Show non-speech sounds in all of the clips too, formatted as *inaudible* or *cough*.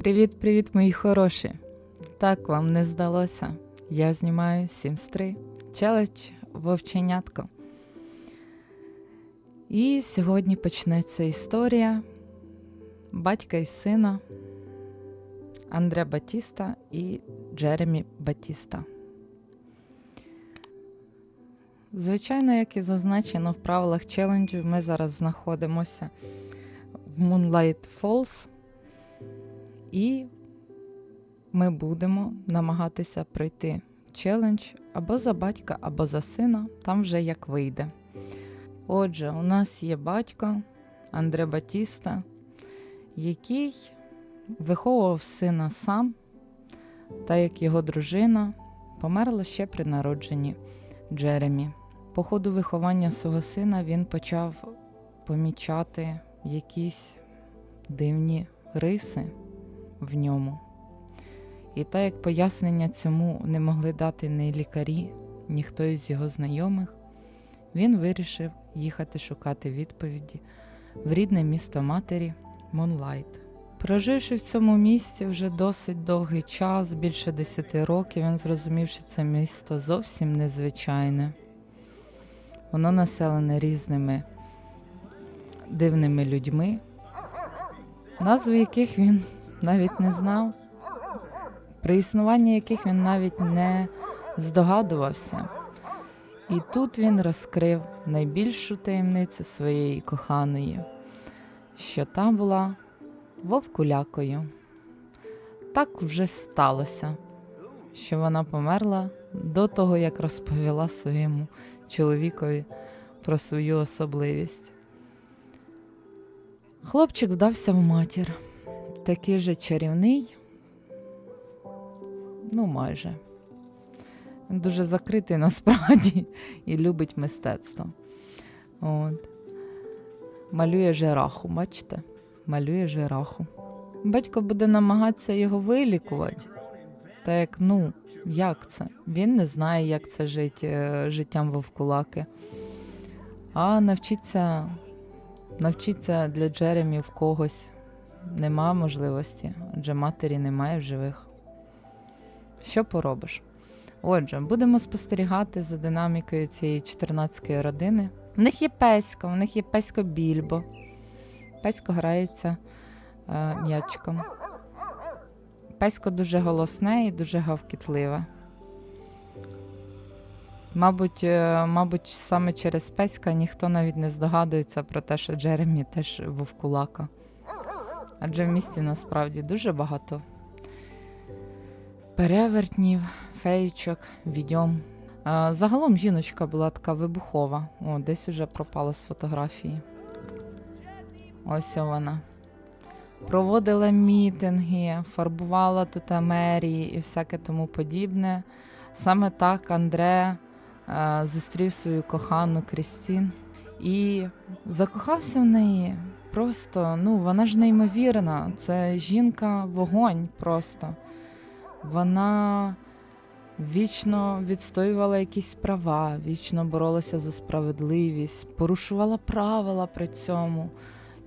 Привіт-привіт, мої хороші! Так вам не здалося. Я знімаю Sims 3 челендж Вовченятко. І сьогодні почнеться історія батька і сина Андре Батіста і Джеремі Батіста. Звичайно, як і зазначено в правилах челенджу, ми зараз знаходимося в Moonlight Falls. І ми будемо намагатися пройти челендж або за батька, або за сина, там вже як вийде. Отже, у нас є батько Андре Батіста, який виховував сина сам, та як його дружина померла ще при народженні Джеремі. По ходу виховання свого сина він почав помічати якісь дивні риси в ньому. І так як пояснення цьому не могли дати ні лікарі, ні хто із його знайомих, він вирішив їхати шукати відповіді в рідне місто матері Мунлайт. Проживши в цьому місті вже досить довгий час, більше 10 років, він зрозумів, що це місто зовсім незвичайне. Воно населене різними дивними людьми, назви яких він навіть не знав, про існування яких він навіть не здогадувався. І тут він розкрив найбільшу таємницю своєї коханої, що та була вовкулякою. Так вже сталося, що вона померла до того, як розповіла своєму чоловікові про свою особливість. Хлопчик вдався в матір такий же чарівний, ну майже. Він дуже закритий *laughs* насправді і любить мистецтво. От. Малює жираху, бачите? Малює жираху. Батько буде намагатися його вилікувати. Та як, ну, як це? Він не знає, як це жити е, життям вовкулаки. А навчиться, навчиться для Джеремі в когось нема можливості, адже матері немає в живих. Що поробиш? Отже, будемо спостерігати за динамікою цієї 14-ї родини. В них є песько, в них є песько більбо. Песько грається е, м'ячиком. Песько дуже голосне і дуже гавкітливе. Мабуть, е, мабуть, саме через песька ніхто навіть не здогадується про те, що Джеремі теж вовкулака. Адже в місті насправді дуже багато перевертнів, фейчок, відьом. Загалом жіночка була така вибухова. О, десь уже пропала з фотографії. Ось вона. Проводила мітинги, фарбувала тут мерії і всяке тому подібне. Саме так Андре а, зустрів свою кохану Крістін і закохався в неї. Просто, ну, вона ж неймовірна. Це жінка вогонь просто. Вона вічно відстоювала якісь права, вічно боролася за справедливість, порушувала правила при цьому.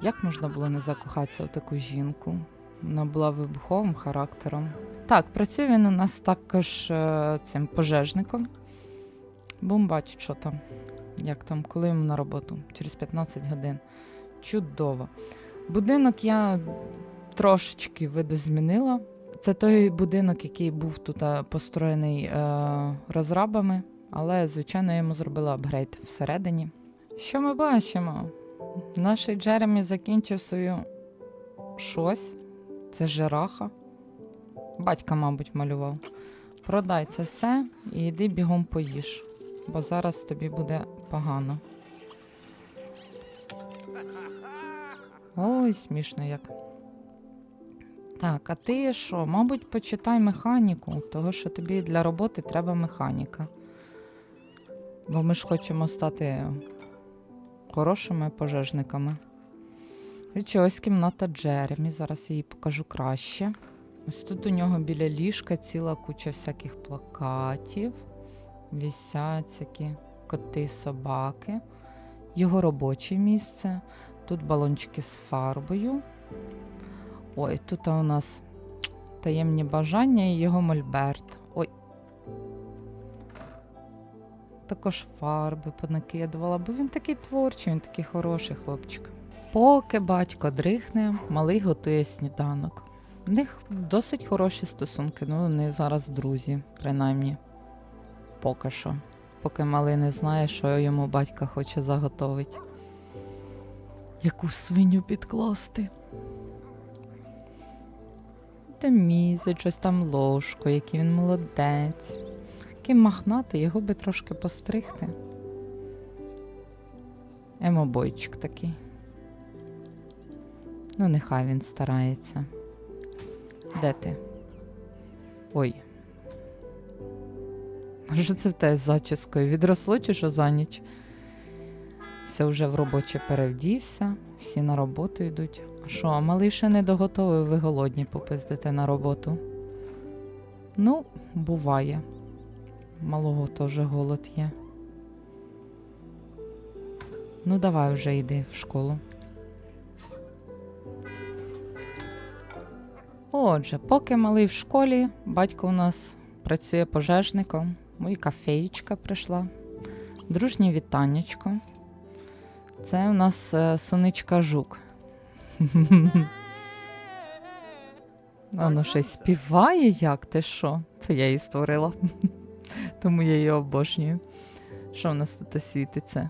Як можна було не закохатися в таку жінку? Вона була вибуховим характером. Так, працює він у нас також е, цим пожежником. Будемо бачити, що там, як там, коли йому на роботу, через 15 годин. Чудово. Будинок я трошечки видозмінила. Це той будинок, який був тут е, построєний е, розрабами, але, звичайно, я йому зробила апгрейд всередині. Що ми бачимо? Наш Джеремі закінчив свою щось. Це жирафа. Батька, мабуть, малював. Продай це все і йди бігом поїж, бо зараз тобі буде погано. Ой, смішно як. Так, а ти що? Мабуть, почитай механіку, того що тобі для роботи треба механіка. Бо ми ж хочемо стати хорошими пожежниками. І ось кімната Джеремі, зараз я її покажу краще. Ось тут у нього біля ліжка ціла куча всяких плакатів, вісять всякі коти, собаки, його робоче місце. Тут балончики з фарбою. Ой, тут у нас таємні бажання і його мольберт. Ой. Також фарби понакидувала, бо він такий творчий, він такий хороший хлопчик. Поки батько дрихне, малий готує сніданок. В них досить хороші стосунки, ну вони зараз друзі, принаймні. Поки що. Поки малий не знає, що йому батька хоче заготовити. Яку свиню підкласти. Та мізить щось там ложку, який він молодець. Який махнатий, його би трошки постригти. Емобойчик такий. Ну, нехай він старається. Де ти? Ой. А Що це в те з зачіскою? Відросло чи що за ніч? Все вже в робоче перевдівся, всі на роботу йдуть. А що, а малий ще не доготовий, ви голодні попиздите на роботу? Ну, буває. Малого теж голод є. Ну, давай вже йди в школу. Отже, поки малий в школі, батько у нас працює пожежником. Моя кафеєчка прийшла. Дружнє вітаннячко. Це у нас е, соничка жук. *laughs* Воно й співає як ти що? Це я її створила. *laughs* Тому я її обожнюю. Що в нас тут світиться?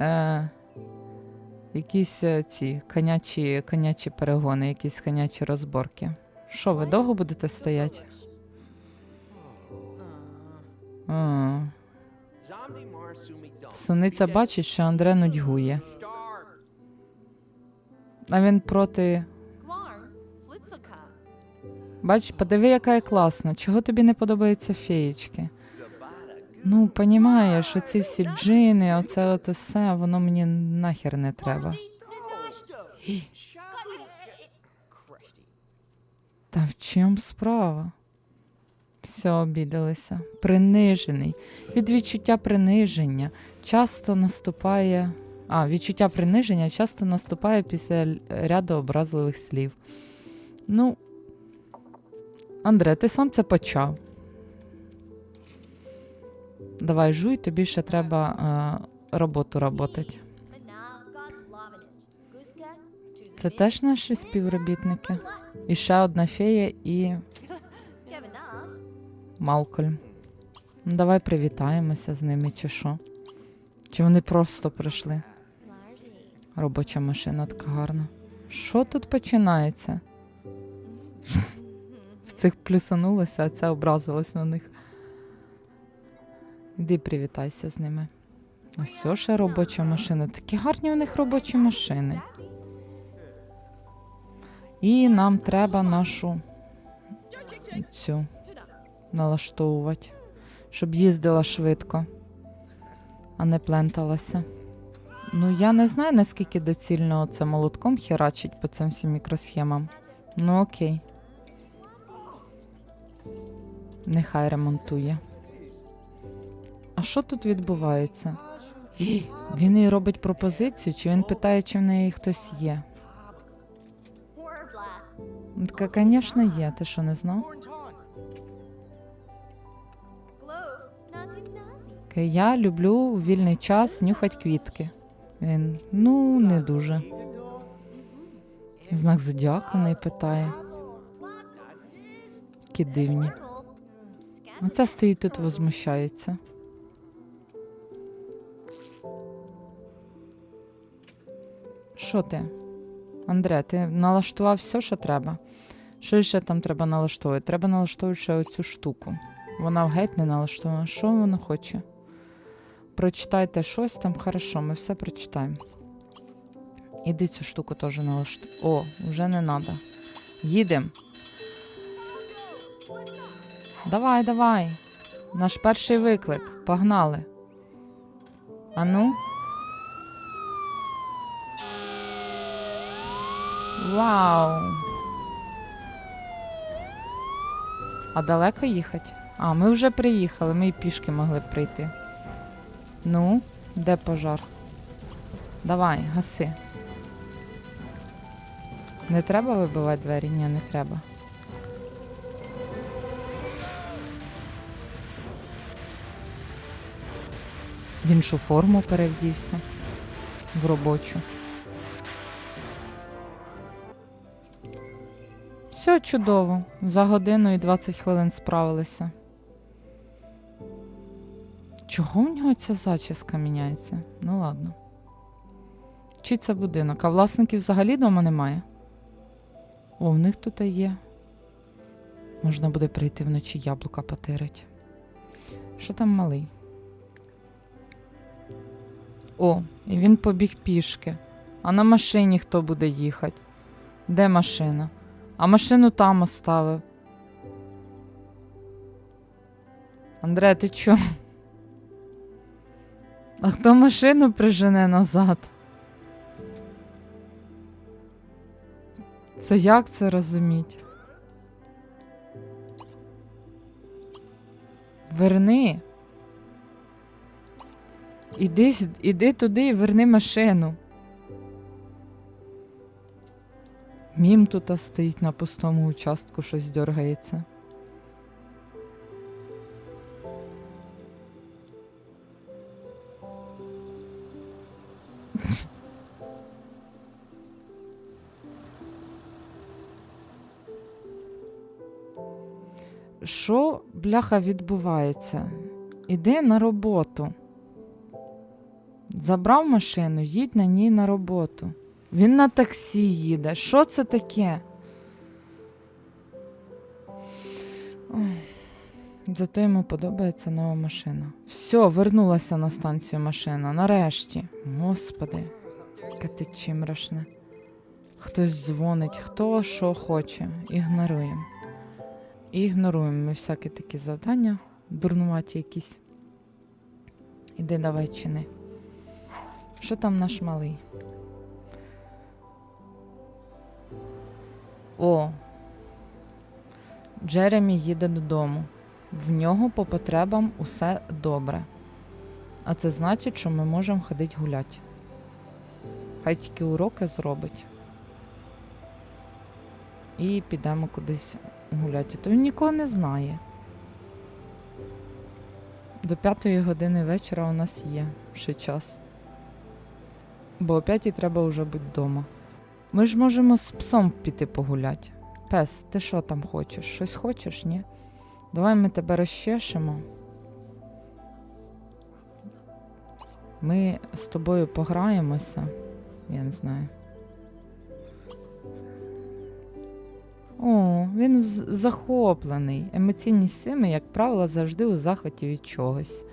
Е, якісь е, ці конячі, конячі перегони, якісь конячі розборки. Що, ви довго будете стояти? А, суниця бачить, що Андре нудьгує. А він проти. Бач, подиви, яка я класна. Чого тобі не подобаються феєчки? Ну, понімаєш, що ці всі джини, оце от усе, воно мені нахер не треба. Та в чому справа? Все обідалися. Принижений. Від відчуття приниження часто наступає. А, відчуття приниження часто наступає після ряду образливих слів. Ну, Андре, ти сам це почав. Давай жуй, тобі ще треба е, роботу роботати. Це теж наші співробітники. І ще одна фея і Малкольм. Ну, давай привітаємося з ними, чи що? Чи вони просто прийшли? Робоча машина така гарна. Що тут починається? *laughs* В цих плюсанулося, а ця образилась на них. Іди привітайся з ними. Ось ще робоча машина. Такі гарні у них робочі машини. І нам треба нашу цю налаштовувати, щоб їздила швидко, а не пленталася. Ну, я не знаю, наскільки доцільно це молотком херачить по цим всім мікросхемам. Ну окей. Нехай ремонтує. А що тут відбувається? Він їй робить пропозицію, чи він питає, чи в неї хтось є? Ну, Така, звісно, є, ти що не знав? Я люблю у вільний час нюхати квітки. Він, ну, не дуже. Знак зодіаку в неї питає. Такі дивні. Оця стоїть тут возмущається. Що ти? Андре, ти налаштував все, що треба. Що ще там треба налаштовувати? Треба налаштовувати ще оцю штуку. Вона геть не налаштована. Що воно хоче? Прочитайте щось там, хорошо, ми все прочитаємо. Іди цю штуку теж налаштуй. О, вже не треба. Їдемо. Давай, давай. Наш перший виклик. Погнали. Ану. Вау. А далеко їхати? А, ми вже приїхали, ми і пішки могли прийти. Ну, де пожар? Давай, гаси. Не треба вибивати двері? Ні, не треба. В іншу форму перевдівся в робочу. Все чудово. За годину і 20 хвилин справилися. Чого в нього ця зачіска міняється? Ну ладно. Чи це будинок? А власників взагалі дома немає? О, в них тут є. Можна буде прийти вночі яблука потирить. Що там малий? О, і він побіг пішки. А на машині хто буде їхати? Де машина? А машину там оставив. Андре, ти чо? А хто машину прижене назад? Це як це розуміть? Верни. Іди, іди туди і верни машину. Мім тут стоїть на пустому участку, щось дергається. Бляха, відбувається? Іди на роботу. Забрав машину, їдь на ній на роботу. Він на таксі їде. Що це таке? Зато йому подобається нова машина. Все, вернулася на станцію машина. Нарешті. Господи, ти чимрашне. Хтось дзвонить, хто що хоче. Ігноруємо. Ігноруємо ми всякі такі завдання, дурнуваті якісь. Іди давай чини. Що там наш малий? О. Джеремі їде додому. В нього по потребам усе добре. А це значить, що ми можемо ходити гуляти. Хай тільки уроки зробить. І підемо кудись гуляти. То він нікого не знає. До п'ятої години вечора у нас є ще час. Бо о п'ятій треба вже бути вдома. Ми ж можемо з псом піти погуляти. Пес, ти що там хочеш? Щось хочеш, ні? Давай ми тебе розчешемо. Ми з тобою пограємося. Я не знаю. О, він захоплений. Емоційні сили, як правило, завжди у захваті від чогось.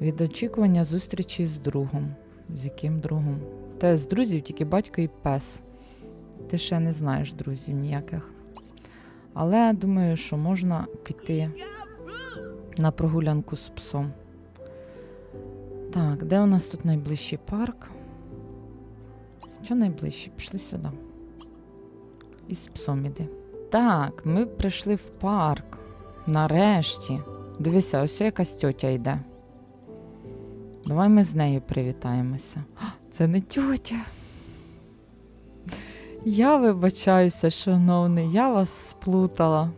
Від очікування зустрічі з другом. З яким другом? Та з друзів тільки батько і пес. Ти ще не знаєш друзів ніяких. Але думаю, що можна піти на прогулянку з псом. Так, де у нас тут найближчий парк? Що найближчий? Пішли сюди. І з псом іди. Так, ми прийшли в парк. Нарешті. Дивися, ось якась тьотя йде. Давай ми з нею привітаємося. Це не тьотя. Я вибачаюся, шановний, я вас сплутала.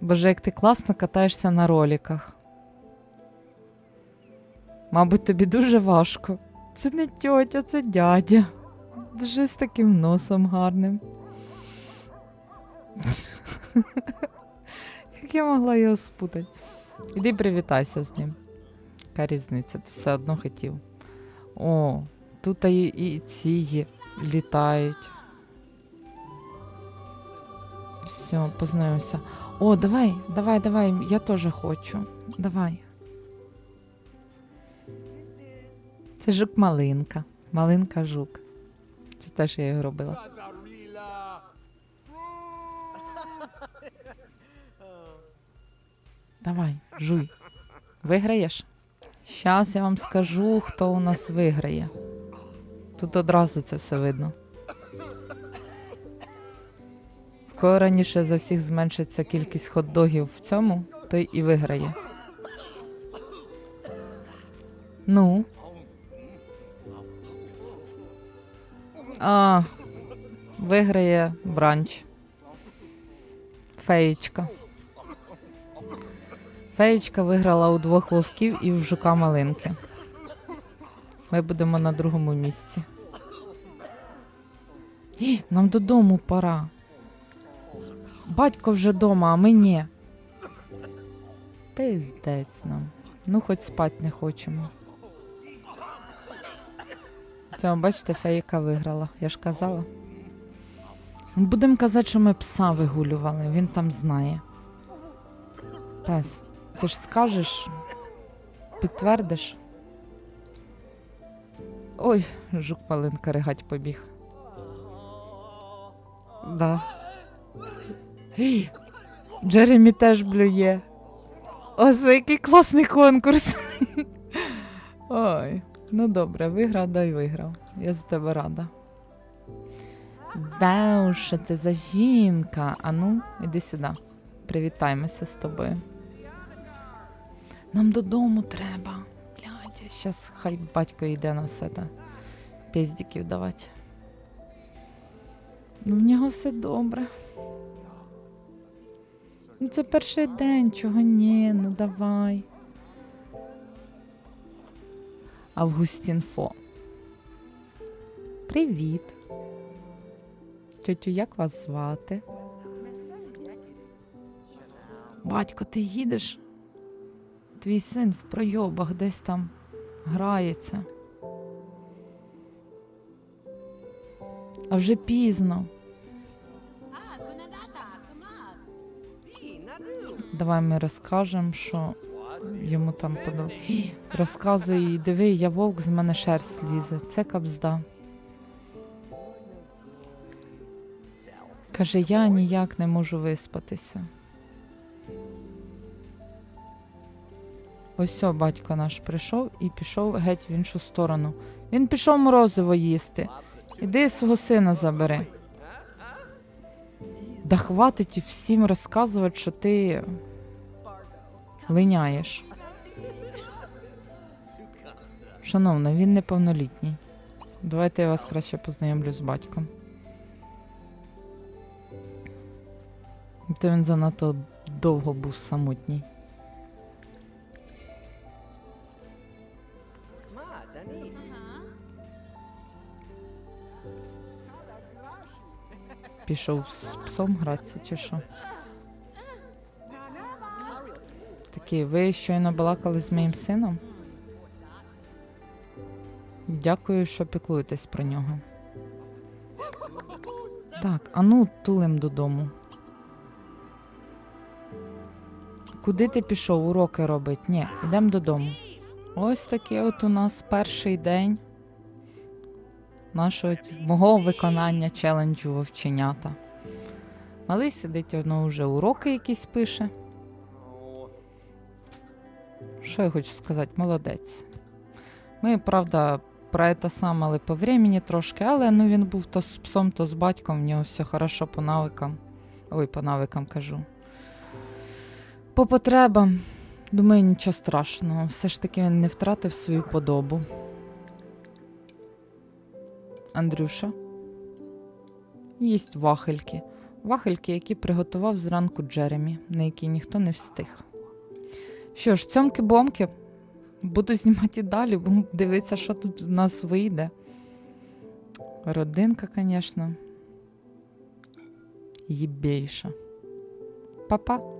Боже, як ти класно катаєшся на роліках. Мабуть, тобі дуже важко. Це не тьотя, це дядя. Дуже з таким носом гарним. Як я могла його спутати? Іди привітайся з ним. Яка різниця, ти все одно хотів. О, тут і, і ці літають. Все, познайомся. О, давай, давай, давай, я теж хочу. Давай. Це жук малинка. Теж я його робила. Давай, жуй. Виграєш? Щас я вам скажу, хто у нас виграє. Тут одразу це все видно. В кого раніше за всіх зменшиться кількість хот-догів в цьому, той і виграє. Ну. А, виграє бранч. Феєчка. Феєчка виграла у двох вовків і в жука малинки. Ми будемо на другому місці. Ій, Нам додому пора. Батько вже дома, а ми ні. Пиздець нам. Ну, хоч спать не хочемо. Цього, бачите, фейка виграла, я ж казала. Будемо казати, що ми пса вигулювали, він там знає. Пес, ти ж скажеш, підтвердиш. Ой, жук малинка ригать побіг. Да. Гей, Джеремі теж блює. Ось який класний конкурс. *laughs* Ой, ну добре, виграв, дай виграв. Я за тебе рада. Що це за жінка? Ану, іди сюди. Привітаємося з тобою. Нам додому треба. Блядь, щас хай батько йде на це піздіків давати. Ну, в нього все добре. Ну, це перший день, чого ні, ну давай. Августін Фо. Привіт. Тьотю, як вас звати? Батько, ти їдеш? Твій син в пройобах десь там грається. А вже пізно. Давай ми розкажемо, що йому там подав. Розказує диви, я вовк, з мене шерсть лізе. Це кабзда. Каже, я ніяк не можу виспатися. Ось о, батько наш прийшов і пішов геть в іншу сторону. Він пішов морозиво їсти. Іди свого сина забери. Да хватить всім розказувати, що ти линяєш. Шановна, він неповнолітній. Давайте я вас краще познайомлю з батьком. То він занадто довго був самотній. Пішов з псом гратися чи що? Такий, ви щойно балакали з моїм сином? Дякую, що піклуєтесь про нього. Так, а ну тулим додому. Куди ти пішов? Уроки робить? Ні, йдемо додому. Ось такий от у нас перший день нашого мого виконання челенджу вовченята. Малий сидить, воно вже уроки якісь пише. Що я хочу сказати, молодець. Ми, правда, про це саме, але по времени трошки, але ну він був то з псом, то з батьком, в нього все хорошо по навикам. Ой, по навикам кажу. По потребам. Думаю, нічого страшного. Все ж таки він не втратив свою подобу. Андрюша. Їсть вахельки. Вахельки, які приготував зранку Джеремі, на які ніхто не встиг. Що ж, цьомки-бомки. Буду знімати і далі, бо дивитися, що тут в нас вийде. Родинка, звісно. Єбейша. Па-па.